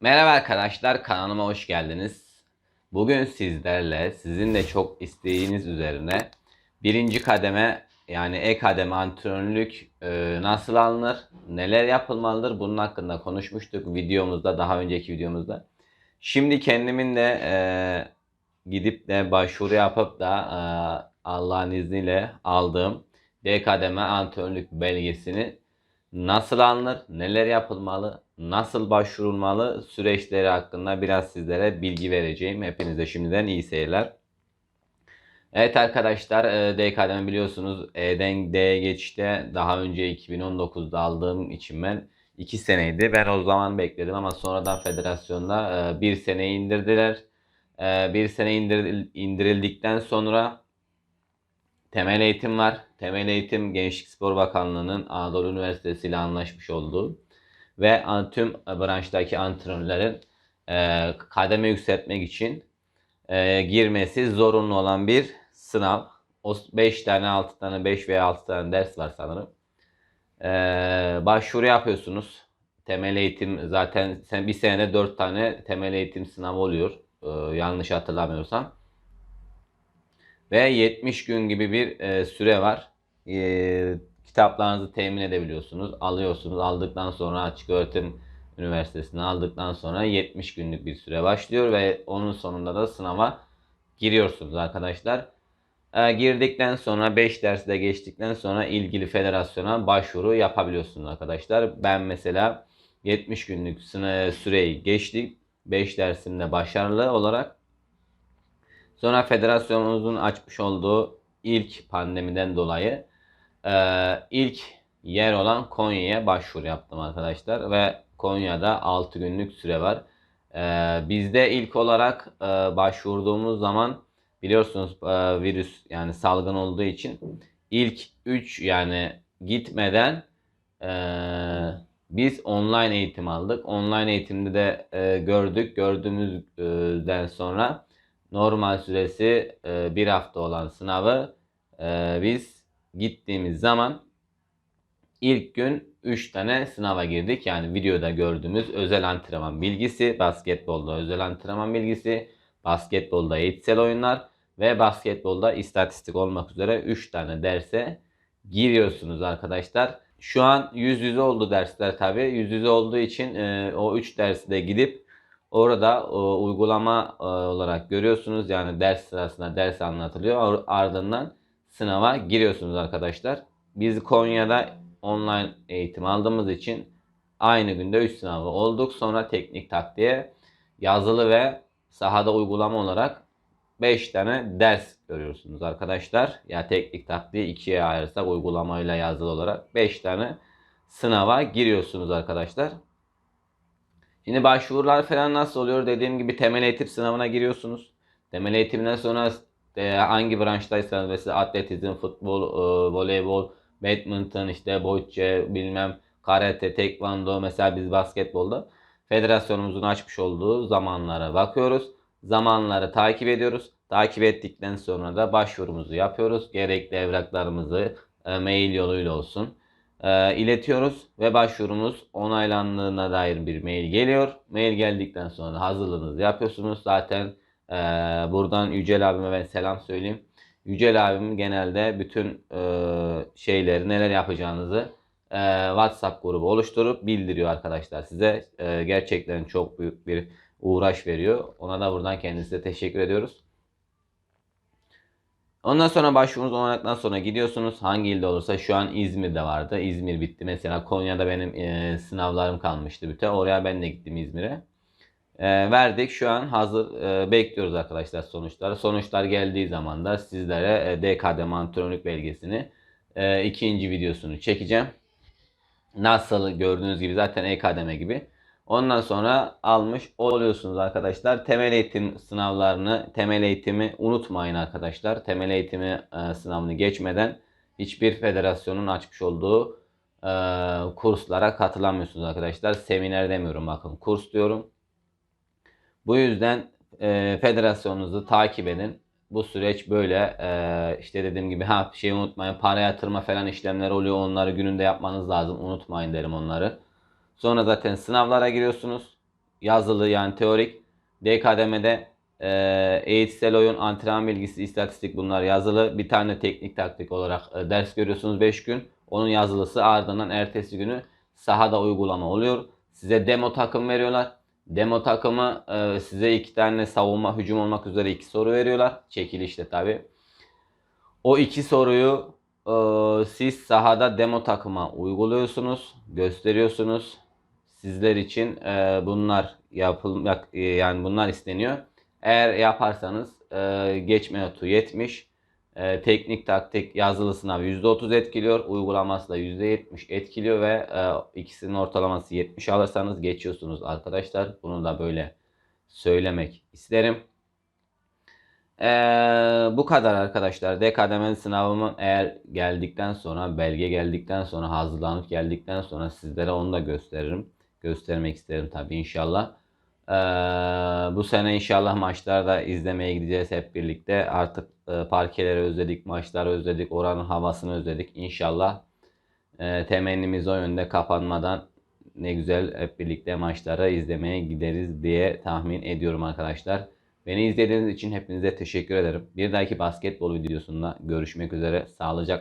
Merhaba arkadaşlar kanalıma hoş geldiniz. Bugün sizlerle sizin de çok isteğiniz üzerine birinci kademe yani E kademe antrenörlük e, nasıl alınır, neler yapılmalıdır bunun hakkında konuşmuştuk videomuzda daha önceki videomuzda. Şimdi kendimin de e, gidip de başvuru yapıp da e, Allah'ın izniyle aldığım D kademe antrenörlük belgesini nasıl alınır, neler yapılmalı, nasıl başvurulmalı süreçleri hakkında biraz sizlere bilgi vereceğim. Hepinize şimdiden iyi seyirler. Evet arkadaşlar e, DK'den biliyorsunuz E'den D'ye geçişte daha önce 2019'da aldığım için ben 2 seneydi. Ben o zaman bekledim ama sonradan federasyonda 1 sene indirdiler. 1 sene indir- indirildikten sonra temel eğitim var. Temel eğitim Gençlik Spor Bakanlığı'nın Anadolu Üniversitesi ile anlaşmış olduğu ve tüm branştaki antrenörlerin e, kademe yükseltmek için e, girmesi zorunlu olan bir sınav. O 5 tane 6 tane 5 veya 6 tane ders var sanırım. E, başvuru yapıyorsunuz. Temel eğitim zaten sen bir senede 4 tane temel eğitim sınavı oluyor. Yanlış hatırlamıyorsam. Ve 70 gün gibi bir e, süre var. E, kitaplarınızı temin edebiliyorsunuz. Alıyorsunuz. Aldıktan sonra açık öğretim üniversitesine aldıktan sonra 70 günlük bir süre başlıyor ve onun sonunda da sınava giriyorsunuz arkadaşlar. E, girdikten sonra 5 dersi de geçtikten sonra ilgili federasyona başvuru yapabiliyorsunuz arkadaşlar. Ben mesela 70 günlük süreyi geçtik. 5 dersimde başarılı olarak Sonra federasyonumuzun açmış olduğu ilk pandemiden dolayı e, ilk yer olan Konya'ya başvuru yaptım arkadaşlar ve Konya'da 6 günlük süre var. E, bizde ilk olarak e, başvurduğumuz zaman biliyorsunuz e, virüs yani salgın olduğu için ilk 3 yani gitmeden e, biz online eğitim aldık. Online eğitimde de e, gördük. Gördüğümüzden sonra normal süresi e, bir hafta olan sınavı e, biz gittiğimiz zaman ilk gün 3 tane sınava girdik. Yani videoda gördüğümüz özel antrenman bilgisi, basketbolda özel antrenman bilgisi, basketbolda eğitsel oyunlar ve basketbolda istatistik olmak üzere 3 tane derse giriyorsunuz arkadaşlar. Şu an yüz yüze oldu dersler tabi. Yüz yüze olduğu için e, o 3 dersi de gidip Orada e, uygulama e, olarak görüyorsunuz. Yani ders sırasında ders anlatılıyor. Ar- Ardından sınava giriyorsunuz arkadaşlar. Biz Konya'da online eğitim aldığımız için aynı günde 3 sınavı olduk. Sonra teknik taktiğe yazılı ve sahada uygulama olarak 5 tane ders görüyorsunuz arkadaşlar. Ya teknik taktiği ikiye ayırsak uygulamayla yazılı olarak 5 tane sınava giriyorsunuz arkadaşlar. Şimdi başvurular falan nasıl oluyor? Dediğim gibi temel eğitim sınavına giriyorsunuz. Temel eğitimden sonra e, hangi branştaysanız mesela atletizm, futbol, e, voleybol, badminton, işte boyutçe, bilmem karate, tekvando mesela biz basketbolda federasyonumuzun açmış olduğu zamanlara bakıyoruz. Zamanları takip ediyoruz. Takip ettikten sonra da başvurumuzu yapıyoruz. Gerekli evraklarımızı e, mail yoluyla olsun e, iletiyoruz ve başvurumuz onaylandığına dair bir mail geliyor. Mail geldikten sonra hazırlığınızı yapıyorsunuz. Zaten e, buradan Yücel abime ben selam söyleyeyim. Yücel abim genelde bütün e, şeyleri neler yapacağınızı e, WhatsApp grubu oluşturup bildiriyor arkadaşlar size. E, gerçekten çok büyük bir uğraş veriyor. Ona da buradan kendisine teşekkür ediyoruz. Ondan sonra başvurunuz onayladıktan sonra gidiyorsunuz. Hangi ilde olursa şu an İzmir'de vardı. İzmir bitti. Mesela Konya'da benim e, sınavlarım kalmıştı bütün. Oraya ben de gittim İzmir'e. E, verdik. Şu an hazır e, bekliyoruz arkadaşlar sonuçları. Sonuçlar geldiği zaman da sizlere e, DKD antrenörlük belgesini e, ikinci videosunu çekeceğim. Nasıl gördüğünüz gibi zaten EKDM gibi. Ondan sonra almış oluyorsunuz arkadaşlar. Temel eğitim sınavlarını, temel eğitimi unutmayın arkadaşlar. Temel eğitimi e, sınavını geçmeden hiçbir federasyonun açmış olduğu e, kurslara katılamıyorsunuz arkadaşlar. Seminer demiyorum bakın kurs diyorum. Bu yüzden e, federasyonunuzu takip edin. Bu süreç böyle e, işte dediğim gibi ha şey unutmayın para yatırma falan işlemler oluyor onları gününde yapmanız lazım unutmayın derim onları. Sonra zaten sınavlara giriyorsunuz. yazılı yani teorik. D kademede e, eğitsel oyun, antrenman bilgisi, istatistik bunlar yazılı. Bir tane teknik taktik olarak e, ders görüyorsunuz 5 gün. Onun yazılısı ardından ertesi günü sahada uygulama oluyor. Size demo takım veriyorlar. Demo takımı e, size iki tane savunma, hücum olmak üzere iki soru veriyorlar. Çekilişte tabi. O iki soruyu e, siz sahada demo takıma uyguluyorsunuz, gösteriyorsunuz. Sizler için e, bunlar yapılmak e, yani bunlar isteniyor. Eğer yaparsanız e, geçme notu 70. E, teknik taktik yazılı sınav %30 etkiliyor. Uygulaması da %70 etkiliyor ve e, ikisinin ortalaması 70 alırsanız geçiyorsunuz arkadaşlar. Bunu da böyle söylemek isterim. Ee, bu kadar arkadaşlar. D kademeli sınavımın eğer geldikten sonra, belge geldikten sonra, hazırlanıp geldikten sonra sizlere onu da gösteririm. Göstermek isterim tabii inşallah. Ee, bu sene inşallah maçlarda izlemeye gideceğiz hep birlikte. Artık e, parkeleri özledik, maçları özledik, oranın havasını özledik. İnşallah e, temennimiz o yönde kapanmadan ne güzel hep birlikte maçları izlemeye gideriz diye tahmin ediyorum arkadaşlar. Beni izlediğiniz için hepinize teşekkür ederim. Bir dahaki basketbol videosunda görüşmek üzere. Sağlıcakla